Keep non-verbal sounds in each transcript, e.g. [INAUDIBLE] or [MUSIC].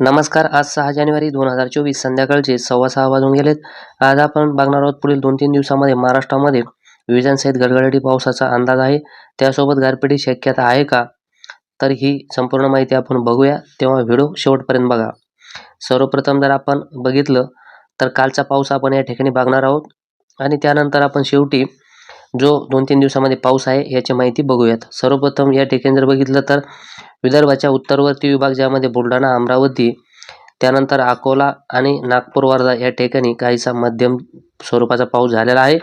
नमस्कार आज सहा जानेवारी दोन हजार चोवीस संध्याकाळचे सव्वा सहा वाजून गेलेत. आज आपण बघणार आहोत पुढील दोन तीन दिवसामध्ये महाराष्ट्रामध्ये विजांसहित गडगडाटी पावसाचा अंदाज आहे. त्यासोबत गारपिटी शक्यता आहे का? तर ही संपूर्ण माहिती आपण बघूया. तेव्हा व्हिडिओ शेवटपर्यंत बघा. सर्वप्रथम जर आपण बघितलं तर कालचा पाऊस आपण या ठिकाणी बघणार आहोत. आणि त्यानंतर आपण शेवटी जो दोन तीन दिवसामध्ये पाऊस आहे याची माहिती बघूयात. सर्वप्रथम या ठिकाणी जर बघितलं तर विदर्भाच्या उत्तरवर्ती विभाग ज्यामध्ये बुलढाणा अमरावती त्यानंतर अकोला आणि नागपूर वर्धा या ठिकाणी काहीसा मध्यम स्वरूपाचा पाऊस झालेला आहे.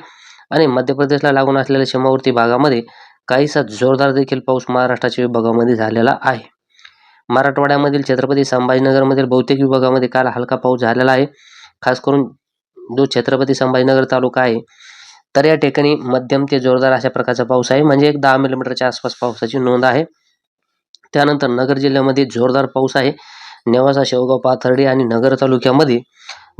आणि मध्य प्रदेशला लागून असलेल्या सीमावर्ती भागामध्ये काहीसा जोरदार देखील पाऊस महाराष्ट्राच्या विभागामध्ये झालेला आहे. मराठवाड्यामधील छत्रपती संभाजीनगरमधील बहुतेक विभागामध्ये काल हलका पाऊस झालेला आहे. खास करून जो छत्रपती संभाजीनगर तालुका आहे तर या ठिकाणी मध्यम ते जोरदार अशा प्रकारचा पाऊस आहे. म्हणजे एक दहा मिलीमीटरच्या आसपास पावसाची नोंद आहे. त्यानंतर नगर जिल्ह्यामध्ये जोरदार पाऊस आहे. नेवासा शेवगाव पाथर्डी आणि नगर तालुक्यामध्ये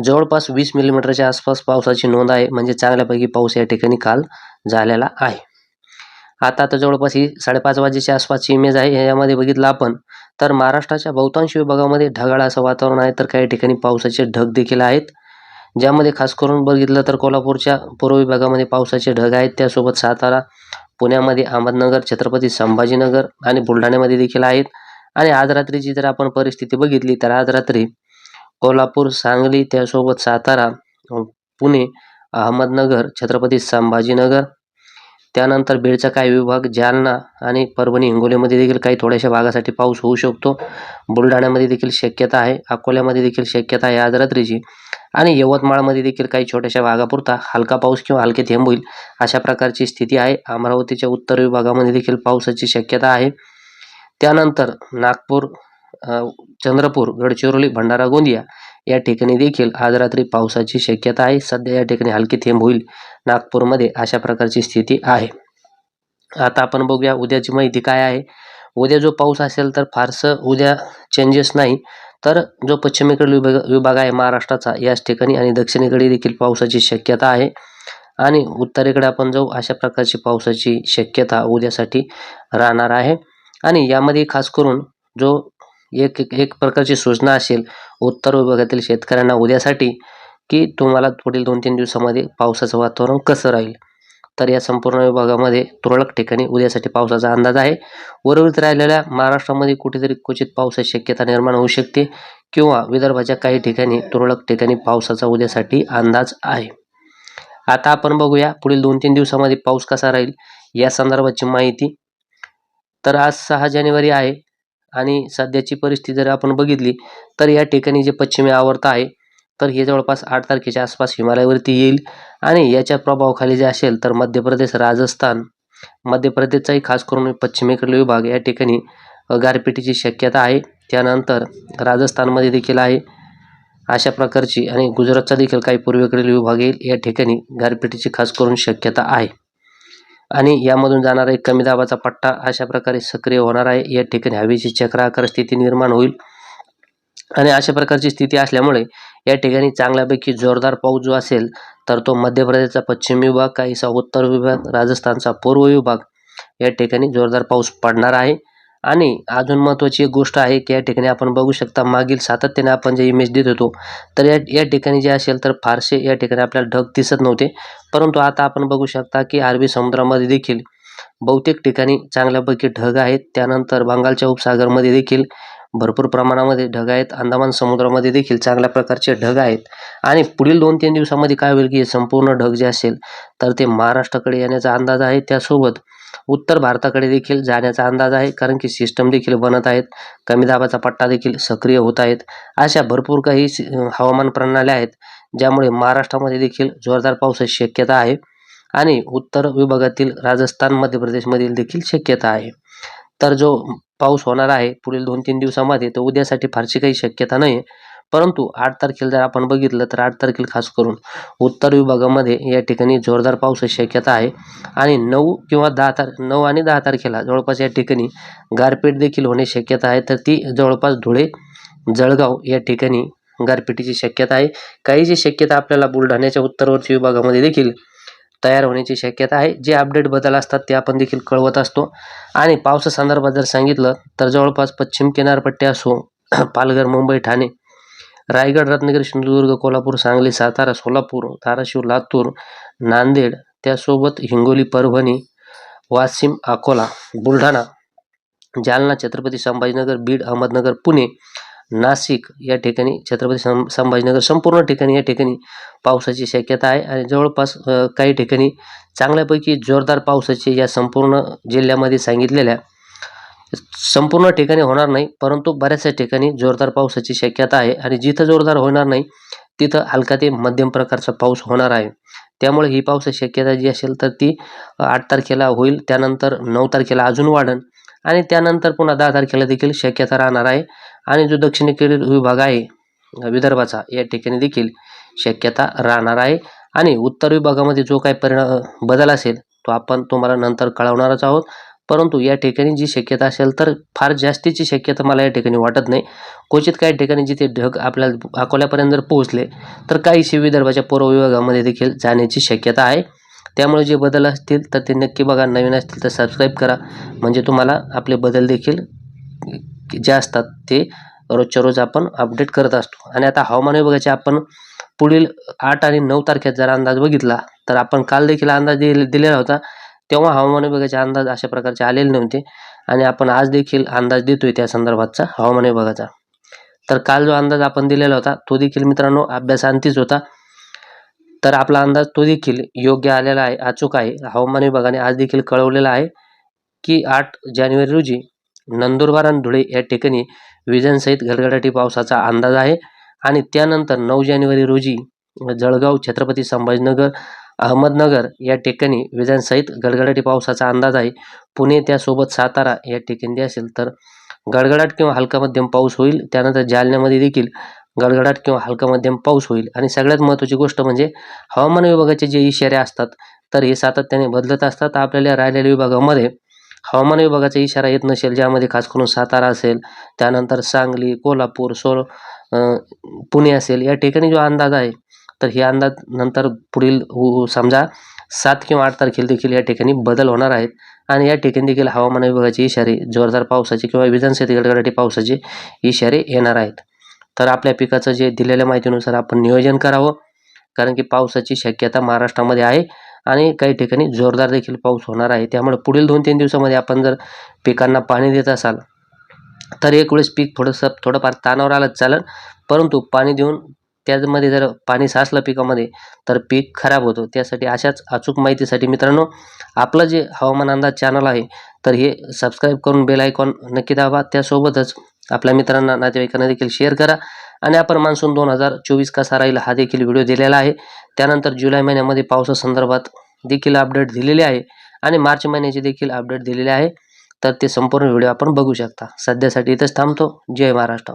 जवळपास वीस मिलीमीटरच्या आसपास पावसाची नोंद आहे. म्हणजे चांगल्यापैकी पाऊस या ठिकाणी काल झालेला आहे. आता आता जवळपास ही साडेपाच वाजेच्या आसपासची इमेज आहे. यामध्ये बघितलं आपण तर महाराष्ट्राच्या बहुतांश विभागामध्ये ढगाळ असं वातावरण आहे. तर काही ठिकाणी पावसाचे ढग देखील आहेत. ज्यामध्ये खास करून बघितलं तर कोल्हापूरच्या पूर्व विभागामध्ये पावसाचे ढग आहेत. त्यासोबत सातारा पुण्यामध्ये अहमदनगर छत्रपती संभाजीनगर आणि बुलढाण्यामध्ये देखील आहेत. आणि आज रात्रीची जर आपण परिस्थिती बघितली तर आज रात्री कोल्हापूर सांगली त्यासोबत सातारा पुणे अहमदनगर छत्रपती संभाजीनगर त्यानंतर बीडचा काही विभाग जालना आणि परभणी हिंगोलीमध्ये देखील काही थोड्याशा भागासाठी पाऊस होऊ शकतो. बुलढाण्यामध्ये देखील शक्यता आहे. अकोल्यामध्ये देखील शक्यता आहे आज रात्रीची. आणि यवतमाळमध्ये देखील काही छोट्याशा भागापुरता हलका पाऊस किंवा हलके थेंब होईल अशा प्रकारची स्थिती आहे. अमरावतीच्या उत्तर विभागामध्ये देखील पावसाची शक्यता आहे. त्यानंतर नागपूर चंद्रपूर गडचिरोली भंडारा गोंदिया या ठिकाणी देखील आज रात्री पावसाची शक्यता आहे. सध्या या ठिकाणी हलकी थेंब होईल नागपूरमध्ये अशा प्रकारची स्थिती आहे. आता आपण बघूया उद्याची माहिती काय आहे. उद्या जो पाऊस असेल तर फारसं उद्या चेंजेस नाही. तर जो पश्चिमेकडील विभाग विभाग आहे महाराष्ट्राचा याच ठिकाणी आणि दक्षिणेकडे देखील पावसाची शक्यता आहे. आणि उत्तरेकडे आपण जाऊ अशा प्रकारची पावसाची शक्यता उद्यासाठी राहणार आहे. आणि यामध्ये खास करून जो एक एक प्रकारची सूचना असेल उत्तर विभागातील शेतकऱ्यांना उद्यासाठी की तुम्हाला पुढील दोन तीन दिवसामध्ये पावसाचं वातावरण कसं राहील? तर या संपूर्ण विभागामध्ये तुरळक ठिकाणी उद्यासाठी पावसाचा अंदाज आहे. उर्वरित राहिलेल्या महाराष्ट्रामध्ये कुठेतरी क्वचित पावसाची शक्यता निर्माण होऊ शकते किंवा विदर्भाच्या काही ठिकाणी तुरळक ठिकाणी पावसाचा उद्यासाठी अंदाज आहे. आता आपण बघूया पुढील दोन तीन दिवसामध्ये पाऊस कसा राहील या संदर्भाची माहिती. तर आज सहा जानेवारी आहे आणि सध्याची परिस्थिती जर आपण बघितली तर या ठिकाणी जे पश्चिमी आवर्त आहे तर हे जवळपास आठ तारखेच्या आसपास हिमालयावरती येईल. आणि याच्या प्रभावाखाली जे असेल तर मध्य प्रदेश राजस्थान मध्य प्रदेशचाही खास करून पश्चिमेकडील विभाग या ठिकाणी गारपिटीची शक्यता आहे. त्यानंतर राजस्थानमध्ये देखील आहे. अशा प्रकारची आणि गुजरातचा देखील काही पूर्वेकडील विभाग येईल. या ठिकाणी गारपिटीची खास करून शक्यता आहे. आणि यामधून जाणारा एक कमी दाबाचा पट्टा अशा प्रकारे सक्रिय होणार आहे. या ठिकाणी हवेची चक्राकार स्थिती निर्माण होईल. आणि अशा प्रकारची स्थिती असल्यामुळे या ठिकाणी चांगल्यापैकी जोरदार पाऊस जो असेल तर तो मध्य प्रदेशचा पश्चिम विभाग काहीसा उत्तर विभाग राजस्थानचा पूर्व विभाग या ठिकाणी जोरदार पाऊस पडणार आहे. आणि अजून महत्त्वाची एक गोष्ट आहे की या ठिकाणी आपण बघू शकता मागील सातत्याने आपण जे इमेज देत होतो तर या या ठिकाणी जे असेल तर फारसे या ठिकाणी आपल्याला ढग दिसत नव्हते. परंतु आता आपण बघू शकता की अरबी समुद्रामध्ये देखील बहुतेक ठिकाणी चांगल्यापैकी ढग आहेत. त्यानंतर बंगालच्या उपसागरमध्ये देखील भरपूर प्रमाणामध्ये ढग आहेत. अंदमान समुद्रामध्ये देखील चांगल्या प्रकारचे ढग आहेत. आणि पुढील दोन तीन दिवसामध्ये काय होईल की संपूर्ण ढग जे असेल तर ते महाराष्ट्राकडे येण्याचा अंदाज आहे. त्यासोबत उत्तर भारताकडे देखील जाण्याचा अंदाज आहे कारण की सिस्टम देखील बनत आहेत. कमी दाबाचा पट्टा देखील सक्रिय होत आहेत. अशा भरपूर काही हवामान प्रणाल्या आहेत ज्यामुळे महाराष्ट्रामध्ये देखील जोरदार पावसाची शक्यता आहे. आणि उत्तर विभागातील राजस्थान मध्य प्रदेशमधील देखील शक्यता आहे. तर जो पाऊस होणार आहे पुढील दोन तीन दिवसामध्ये तर उद्यासाठी फारशी काही शक्यता नाही परंतु आठ तारखेला जर आपण बघितलं तर आठ तारखेला खास करून उत्तर विभागामध्ये या ठिकाणी जोरदार पावसाची शक्यता आहे. आणि नऊ किंवा दहा तार नऊ आणि दहा तारखेला जवळपास या ठिकाणी गारपीट देखील होण्याची शक्यता आहे. तर ती जवळपास धुळे जळगाव या ठिकाणी गारपिटीची शक्यता आहे. काही जी शक्यता आपल्याला बुलढाण्याच्या उत्तरवर्ती विभागामध्ये देखील तयार होण्याची शक्यता आहे. जे अपडेट बदल असतात ते आपण देखील कळवत असतो. आणि पावसासंदर्भात जर सांगितलं तर जवळपास पश्चिम किनारपट्टी असो [CLEARS THROAT] पालघर मुंबई ठाणे रायगड रत्नागिरी सिंधुदुर्ग कोल्हापूर सांगली सातारा सोलापूर धाराशिव लातूर नांदेड त्यासोबत हिंगोली परभणी वाशिम अकोला बुलढाणा जालना छत्रपती संभाजीनगर बीड अहमदनगर पुणे नाशिक या ठिकाणी छत्रपती सं संभाजीनगर संपूर्ण ठिकाणी या ठिकाणी पावसाची शक्यता आहे. आणि जवळपास काही ठिकाणी चांगल्यापैकी जोरदार पावसाची या संपूर्ण जिल्ह्यामध्ये सांगितलेल्या संपूर्ण ठिकाणी होणार नाही परंतु बऱ्याचशा ठिकाणी जोरदार पावसाची शक्यता आहे. आणि जिथं जोरदार होणार नाही तिथं हलका ते मध्यम प्रकारचा पाऊस होणार आहे. त्यामुळे ही पावसाची शक्यता जी असेल तर ती आठ तारखेला होईल. त्यानंतर नऊ तारखेला अजून वाढन. आणि त्यानंतर पुन्हा दहा तारखेला देखील शक्यता राहणार आहे. आणि जो दक्षिणेकडील विभाग आहे विदर्भाचा या ठिकाणी देखील शक्यता राहणार आहे. आणि उत्तर विभागामध्ये जो काही परिणाम बदल असेल तो आपण तुम्हाला नंतर कळवणारच आहोत. परंतु या ठिकाणी जी शक्यता असेल तर फार जास्तीची शक्यता मला या ठिकाणी वाटत नाही. क्वचित काही ठिकाणी जिथे ढग आपल्याला अकोल्यापर्यंत जर पोहोचले तर काहीशी विदर्भाच्या पूर्व विभागामध्ये देखील जाण्याची शक्यता आहे. त्यामुळे जे बदल असतील तर ते नक्की बघा. नवीन असतील तर सबस्क्राईब करा. म्हणजे तुम्हाला आपले बदल देखील जे असतात ते रोजच्या रोज आपण अपडेट करत असतो. आणि आता हवामान विभागाचे आपण पुढील आठ आणि नऊ तारखेत जर अंदाज बघितला तर आपण काल देखील अंदाज दिले दिलेला होता. तेव्हा हवामान विभागाचे अंदाज अशा प्रकारचे आलेले नव्हते. आणि आपण आज देखील अंदाज देतोय त्या संदर्भातचा हवामान विभागाचा तर काल जो अंदाज आपण दिलेला होता तो देखील मित्रांनो अभ्यासांतीच होता. तर आपला अंदाज तो देखील योग्य आलेला आहे अचूक आहे. हवामान विभागाने आज देखील कळवलेला आहे की आठ जानेवारी रोजी नंदुरबार आणि धुळे या ठिकाणी विजांसहित गडगडाटी पावसाचा अंदाज आहे. आणि त्यानंतर नऊ जानेवारी रोजी जळगाव छत्रपती संभाजीनगर अहमदनगर या ठिकाणी विजांसहित गडगडाटी पावसाचा अंदाज आहे. पुणे त्यासोबत सातारा या ठिकाणी असेल तर गडगडाट किंवा हलका मध्यम पाऊस होईल. त्यानंतर जालन्यामध्ये देखील गडगडाट किंवा हलका मध्यम पाऊस होईल. आणि सगळ्यात महत्त्वाची गोष्ट म्हणजे हवामान विभागाचे जे इशारे असतात तर हे सातत्याने बदलत असतात. आपल्याला राहिलेल्या विभागामध्ये हवामान विभागाचा इशारा येत नसेल ज्यामध्ये खास करून सातारा असेल त्यानंतर सांगली कोल्हापूर सोल पुणे असेल या ठिकाणी जो अंदाज आहे तर हे अंदाज नंतर पुढील समजा सात किंवा आठ तारखेला देखील या ठिकाणी बदल होणार आहेत. आणि या ठिकाणी देखील हवामान विभागाचे इशारे जोरदार पावसाचे किंवा विधानसभेतील गडगडाटी पावसाचे इशारे येणार आहेत. तर आपल्या पिकाचं जे दिलेल्या माहितीनुसार आपण नियोजन करावं कारण की पावसाची शक्यता महाराष्ट्रामध्ये आहे. आणि काही ठिकाणी जोरदार देखील पाऊस होणार आहे. त्यामुळे पुढील दोन तीन दिवसामध्ये आपण जर पिकांना पाणी देत असाल तर एक वेळेस पीक थोडंसं थोडंफार ताणावर आलं चालेल. परंतु पाणी देऊन त्यामध्ये जर पाणी साचलं पिकामध्ये तर पीक खराब होतो. त्यासाठी अशाच अचूक माहितीसाठी मित्रांनो आपलं जे हवामान अंदाज चॅनल आहे तर हे सबस्क्राईब करून बेल आयकॉन नक्की दाबा. त्यासोबतच आपल्या मित्रांना नातेवाईकांना देखील शेअर करा. आणि आपण मान्सून दोन हजार चोवीस कसा राहील हा देखील व्हिडिओ दिलेला आहे. त्यानंतर जुलै महिन्यामध्ये पावसासंदर्भात देखील अपडेट दिलेले आहे आणि मार्च महिन्याचे देखील अपडेट दिलेले आहे. तर ते संपूर्ण व्हिडिओ आपण बघू शकता. सध्यासाठी इथंच थांबतो. जय महाराष्ट्र.